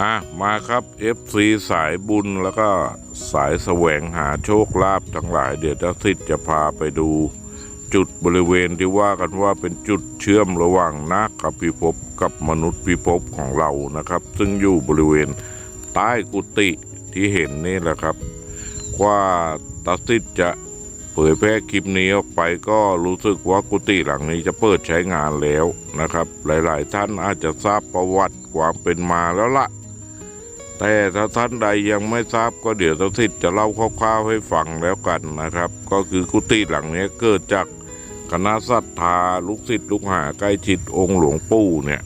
อะมาครับ FC สายบุญแล้วก็สายแสวงหาโชคลาภทั้งหลาย เดี๋ยวจะสิทธิ์จะพาไปดู จุดบริเวณที่ว่ากันว่าเป็นจุดเชื่อมระหว่างนาคกับพิภพกับมนุษย์พิภพของเรานะครับ ซึ่งอยู่บริเวณใต้กุฏิที่เห็นนี่แหละครับ ว่าตาสิทธิ์จะเผยแพร่คลิปนี้ออกไปก็รู้สึกว่ากุฏิหลังนี้จะเปิดใช้งานแล้วนะครับ หลาย ๆ ท่านอาจจะทราบประวัติความเป็นมาแล้วละ แต่ถ้าท่านใดยังไม่ทราบก็เดี๋ยวตาสิทธิ์จะเล่าคร่าวๆให้ฟังแล้วกันนะครับ ก็คือกุฏิหลังนี้เกิดจากคณะศรัทธาลูกศิษย์ลูกหาใกล้ชิดองค์หลวงปู่เนี่ย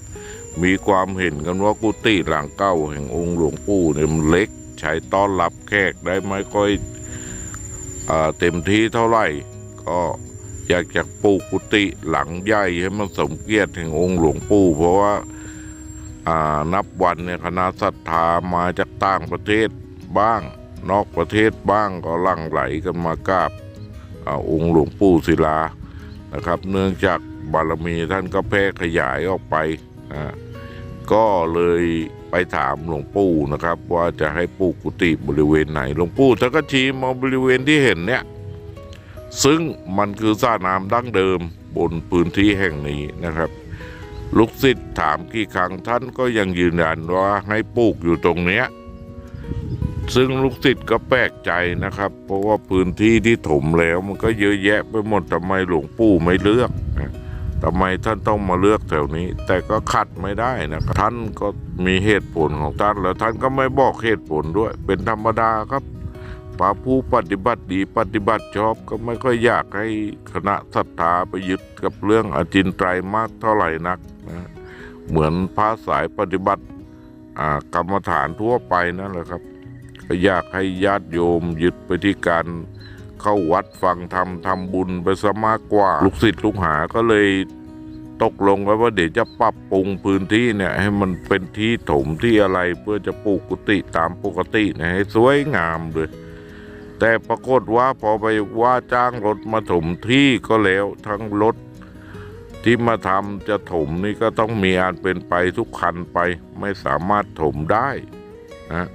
มีความเห็นกันว่ากุฏิหลังเก้าแห่งองค์หลวงปู่เนี่ยมันเล็กใช้ต้อนรับแขกได้ไม่ค่อยเต็มที่เท่าไหร่ ก็อยากจะปลูกกุฏิหลังใหญ่ให้มันสมเกียรติแห่งองค์หลวงปู่เพราะว่า นับวันเนี่ยคณะศรัทธามาจากต่างประเทศบ้าง นอกประเทศบ้างก็ลั่งไหลกันมากราบอาองค์หลวงปู่ศิลานะครับ เนื่องจากบารมีท่านก็แพร่ขยายออกไปก็เลยไปถามหลวงปู่นะครับ ว่าจะให้ปลูกกุฏิบริเวณไหนหลวงปู่ท่านก็ชี้มาบริเวณที่เห็นเนี่ยซึ่งมันคือสระน้ำดั้งเดิมบนพื้นที่แห่งนี้นะครับ ลูกศิษย์ถามกี่ครั้งท่านก็ยังยืนยันว่าให้ปลูกอยู่ตรงเนี้ยซึ่งลูกศิษย์ก็แปลกใจนะครับ เพราะว่าพื้นที่ที่ถมแล้วมันก็เยอะแยะไปหมดทำไมหลวงปู่ไม่เลือกทำไมท่านต้องมาเลือกแถวนี้ แต่ก็ขัดไม่ได้นะครับท่านก็มีเหตุผลของท่านแล้วท่านก็ไม่บอกเหตุผลด้วย เป็นธรรมดาครับพระผู้ปฏิบัติดีปฏิบัติชอบก็ไม่ค่อยอยากให้คณะศรัทธาไปยึดกับเรื่องอจินไตรมากเท่าไหร่นัก เหมือนพระสายปฏิบัติกรรมฐานทั่วไปนั่นแหละครับก็อยากให้ญาติโยมยึดไปที่การเข้าวัดฟังธรรมทำบุญไปซะมากกว่า ลูกศิษย์ลูกหาก็เลยตกลงกันว่าเดี๋ยวจะปรับปรุงพื้นที่เนี่ยให้มันเป็นที่ถมที่อะไรเพื่อจะปลูกกุฏิตามปกตินี่ยให้สวยงามเลย แต่ปรากฏว่าพอไปว่าจ้างรถมาถมที่ก็แล้ว ทั้งรถ ที่มาทำจะถมนี่ก็ต้องมีอันเป็นไปทุกคันไป ไม่สามารถถมได้นะ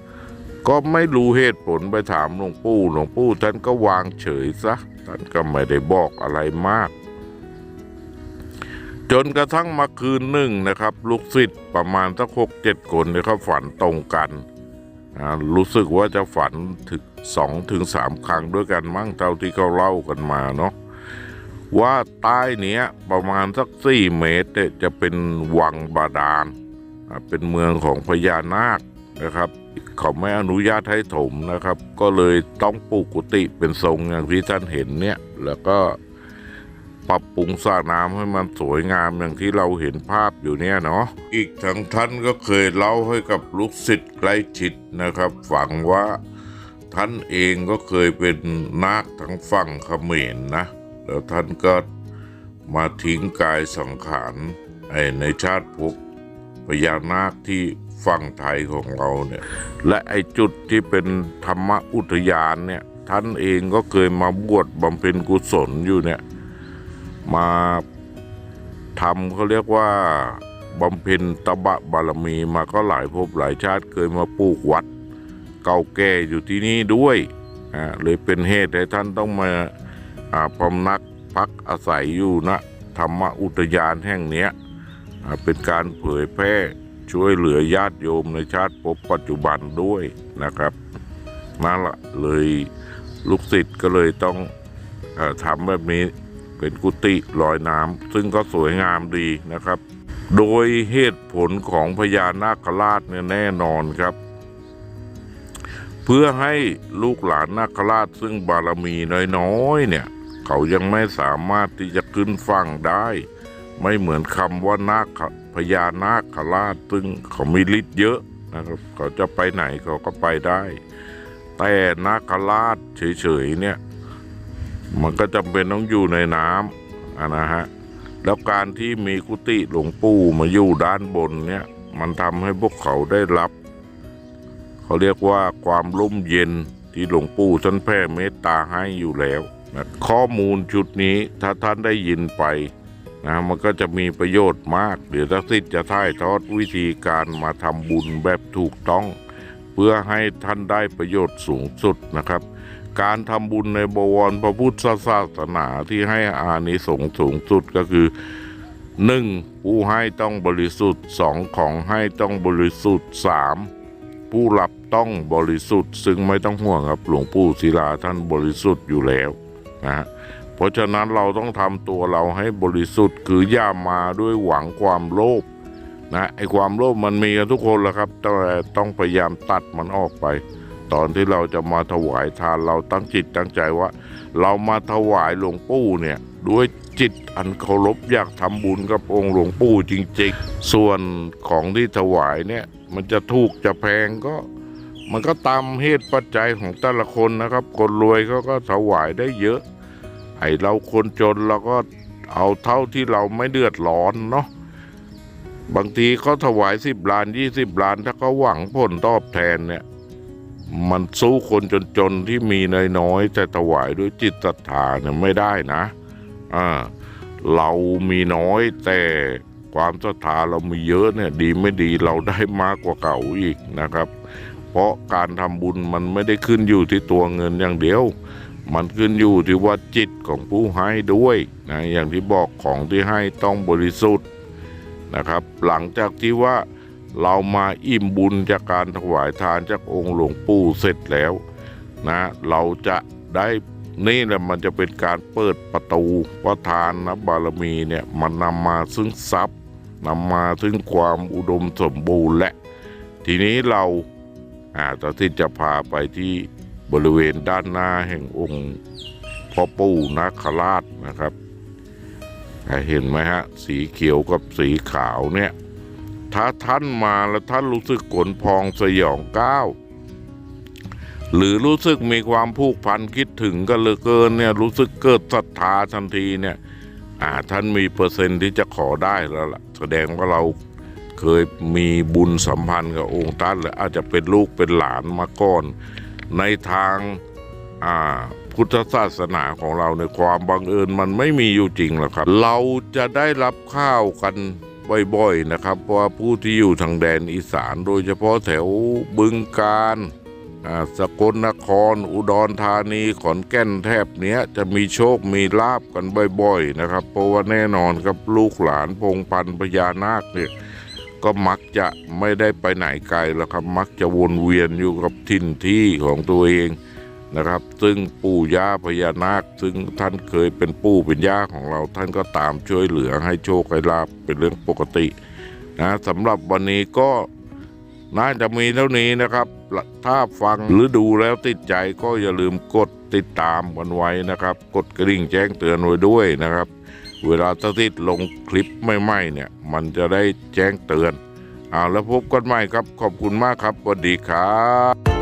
ก็ไม่รู้เหตุผลไปถามหลวงปู่หลวงปู่ท่านก็วางเฉยซะท่านก็ไม่ได้บอกอะไรมาก จนกระทั่งมาคืนหนึ่งนะครับ ลูกศิษย์ประมาณสักหกเจ็ดคนเนี่ยเขาฝันตรงกันอ่ารู้สึกว่าจะฝันถึงสองถึงสามครั้งด้วยกันมั้งเท่าที่เขาเล่ากันมาเนาะ ว่าใต้เนี้ยประมาณสักสี่เมตรจะเป็นวังบาดาล เป็นเมืองของพญานาคนะครับเขาไม่อนุญาตให้ถมนะครับ ก็เลยต้องปลูกกุฏิเป็นทรงอย่างที่ท่านเห็นเนี่ย แล้วก็ปรับปรุงสระน้ำให้มันสวยงามอย่างที่เราเห็นภาพอยู่เนี่ยเนาะอีกทั้งท่านก็เคยเล่าให้กับลูกศิษย์ใกล้ชิดนะครับฝังว่าท่านเองก็เคยเป็นนาคทั้งฝั่งเขมรนะ แล้วท่านก็มาทิ้งกายสังขารไอ้ในชาติภพพญานาคที่ฝั่งไทยของเราเนี่ยและไอจุดที่เป็นธรรมอุทยานเนี่ยท่านเองก็เคยมาบวชบำเพ็ญกุศลอยู่เนี่ยมาทำเขาเรียกว่าบำเพ็ญตบะบารมีมาก็หลายภพหลายชาติเคยมาปลูกวัด เก่าแก่อยู่ที่นี่ด้วยอ่าเลยเป็นเหตุให้ท่านต้องมา พำนักพักอาศัยอยู่ณธรรมอุทยานแห่งนี้เป็นการเผยแพร่ช่วยเหลือญาติโยมในชาติภพปัจจุบันด้วยนะครับนั่นละเลยลูกศิษย์ก็เลยต้องอทำแบบนี้เป็นกุฏิลอยน้ำซึ่งก็สวยงามดีนะครับ โดยเหตุผลของพญานาคราชเนี่ยแน่นอนครับ เพื่อให้ลูกหลานนาคราชซึ่งบารมีน้อยๆเนี่ย เขายังไม่สามารถที่จะขึ้นฝั่งได้ ไม่เหมือนคำว่านาคพญานาคราชซึ่งเขามีฤทธิ์เยอะนะครับเขาจะไปไหนเขาก็ไปได้ แต่นาคราชเฉยๆเนี่ยมันก็จำเป็นต้องอยู่ในน้ำะนะฮะแล้วการที่มีกุฏิหลวงปู่มาอยู่ด้านบนเนี่ยมันทำให้พวกเขาได้รับ เขาเรียกว่าความร่มเย็นที่หลวงปู่ท่านแผ่เมตตาให้อยู่แล้ว นะข้อมูลชุดนี้ถ้าท่านได้ยินไปนะมันก็จะมีประโยชน์มาก เดี๋ยวทักษิณจะถ่ายทอดวิธีการมาทำบุญแบบถูกต้อง เพื่อให้ท่านได้ประโยชน์สูงสุดนะครับ การทำบุญในบวรพระพุทธศาสนาที่ให้อานิสงส์สูงสุดก็คือหนึ่งผู้ให้ต้องบริสุทธิ์สองของให้ต้องบริสุทธิ์สามผู้รับต้องบริสุทธิ์ ซึ่งไม่ต้องห่วงครับหลวงปู่ศิลาท่านบริสุทธิ์อยู่แล้ว นะเพราะฉะนั้นเราต้องทำตัวเราให้บริสุทธิ์ คืออย่ามาด้วยหวังความโลภนะไอความโลภมันมีกันทุกคนแหละครับ แต่ต้องพยายามตัดมันออกไป ตอนที่เราจะมาถวายทานเราตั้งจิตตั้งใจว่า เรามาถวายหลวงปู่เนี่ยด้วยจิตอันเคารพอยากทำบุญกับองค์หลวงปู่จริงๆ ส่วนของที่ถวายเนี่ยมันจะถูกจะแพงก็ มันก็ตามเหตุปัจจัยของแต่ละคนนะครับ คนรวยเขาก็ถวายได้เยอะ ไอ้เราคนจนเราก็เอาเท่าที่เราไม่เดือดร้อนเนาะบางทีเขาถวายสิบล้านยี่สิบล้าน ถ้าเขาหวังผลตอบแทนเนี่ย มันสู้คนจนๆที่มีน้อยๆแต่ถวายด้วยจิตศรัทธาเนี่ยไม่ได้นะอ่าเรามีน้อยแต่ความศรัทธาเรามีเยอะเนี่ยดีไม่ดีเราได้มากกว่าเก่าอีกนะครับ เพราะการทำบุญมันไม่ได้ขึ้นอยู่ที่ตัวเงินอย่างเดียว มันขึ้นอยู่ที่ว่าจิตของผู้ให้ด้วยนะอย่างที่บอกของที่ให้ต้องบริสุทธิ์นะครับ หลังจากที่ว่าเรามาอิ่มบุญจากการถวายทานจากองค์หลวงปู่เสร็จแล้วนะเราจะได้นี่แหละมันจะเป็นการเปิดประตูประทานนะบารมีเนี่ยมันนำมาซึ่งทรัพย์นำมาซึ่งความอุดมสมบูรณ์และ ทีนี้เรา อาจจะที่จะพาไปที่บริเวณด้านหน้าแห่งองค์พ่อปู่นาคราชนะครับ เห็นไหมฮะ สีเขียวกับสีขาวเนี่ย ถ้าท่านมาแล้วท่านรู้สึกขนพองสยองก้าวหรือรู้สึกมีความผูกพันคิดถึงกันเหลือเกินเนี่ยรู้สึกเกิดศรัทธาทันทีเนี่ยอ่าท่านมีเปอร์เซ็นต์ที่จะขอได้แล้วล่ะ แสดงว่าเรา เคยมีบุญสัมพันธ์กับองค์ท่านหรืออาจจะเป็นลูกเป็นหลานมาก่อน ในทางพุทธศาสนาของเราในความบังเอิญมันไม่มีอยู่จริงหรอกครับ เราจะได้รับข้าวกันบ่อยๆนะครับ เพราะว่าผู้ที่อยู่ทางแดนอีสานโดยเฉพาะแถวบึงกาฬอ่าสกลนคร อุดรธานีขอนแก่นแทบเนี้ยจะมีโชคมีลาบกันบ่อยๆนะครับ เพราะว่าแน่นอนครับลูกหลานพงพันพญานาคเนี่ย ก็มักจะไม่ได้ไปไหนไกลแล้วครับ มักจะวนเวียนอยู่กับถิ่นที่ของตัวเองนะครับ ซึ่งปู่ย่าพญานาค ซึ่งท่านเคยเป็นปู่เป็นย่าของเรา ท่านก็ตามช่วยเหลือให้โชคให้ลาบเป็นเรื่องปกตินะสำหรับวันนี้ก็น่าจะมีเท่านี้นะครับ ถ้าฟังหรือดูแล้วติดใจก็อย่าลืมกดติดตามกันไว้นะครับ กดกระดิ่งแจ้งเตือนไว้ด้วยนะครับ เวลาตติดลงคลิปใหม่ๆเนี่ย มันจะได้แจ้งเตือนเอาแล้วพบกันใหม่ครับ ขอบคุณมากครับสวัสดีครับ